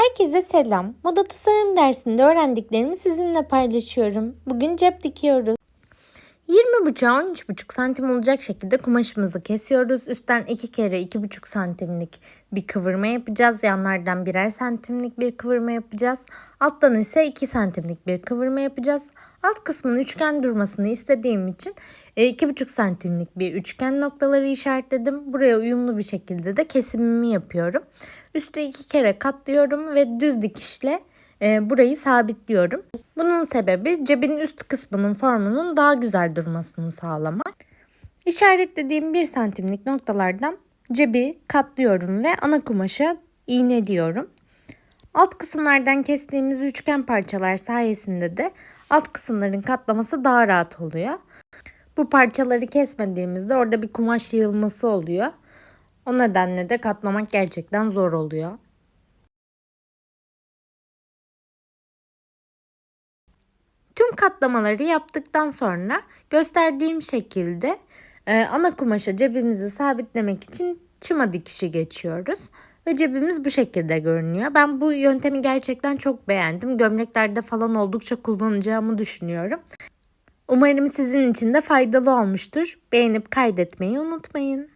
Herkese selam. Moda tasarım dersinde öğrendiklerimi sizinle paylaşıyorum. Bugün cep dikiyoruz. 20 buçuğa 13,5 santim olacak şekilde kumaşımızı kesiyoruz. Üstten 2 kere 2,5 santimlik bir kıvırma yapacağız. Yanlardan birer santimlik bir kıvırma yapacağız. Alttan ise 2 santimlik bir kıvırma yapacağız. Alt kısmın üçgen durmasını istediğim için e, 2,5 santimlik bir üçgen noktaları işaretledim. Buraya uyumlu bir şekilde de kesimimi yapıyorum. Üstü iki kere katlıyorum ve düz dikişle e, burayı sabitliyorum. Bunun sebebi cebin üst kısmının formunun daha güzel durmasını sağlamak. İşaretlediğim 1 santimlik noktalardan cebi katlıyorum ve ana kumaşa iğne. Alt kısımlardan kestiğimiz üçgen parçalar sayesinde de alt kısımların katlaması daha rahat oluyor. Bu parçaları kesmediğimizde orada bir kumaş yığılması oluyor. O nedenle de katlamak gerçekten zor oluyor. Tüm katlamaları yaptıktan sonra gösterdiğim şekilde e, ana kumaşa cebimizi sabitlemek için çıma dikişi geçiyoruz. Ve cebimiz bu şekilde görünüyor. Ben bu yöntemi gerçekten çok beğendim. Gömleklerde falan oldukça kullanacağımı düşünüyorum. Umarım sizin için de faydalı olmuştur. Beğenip kaydetmeyi unutmayın.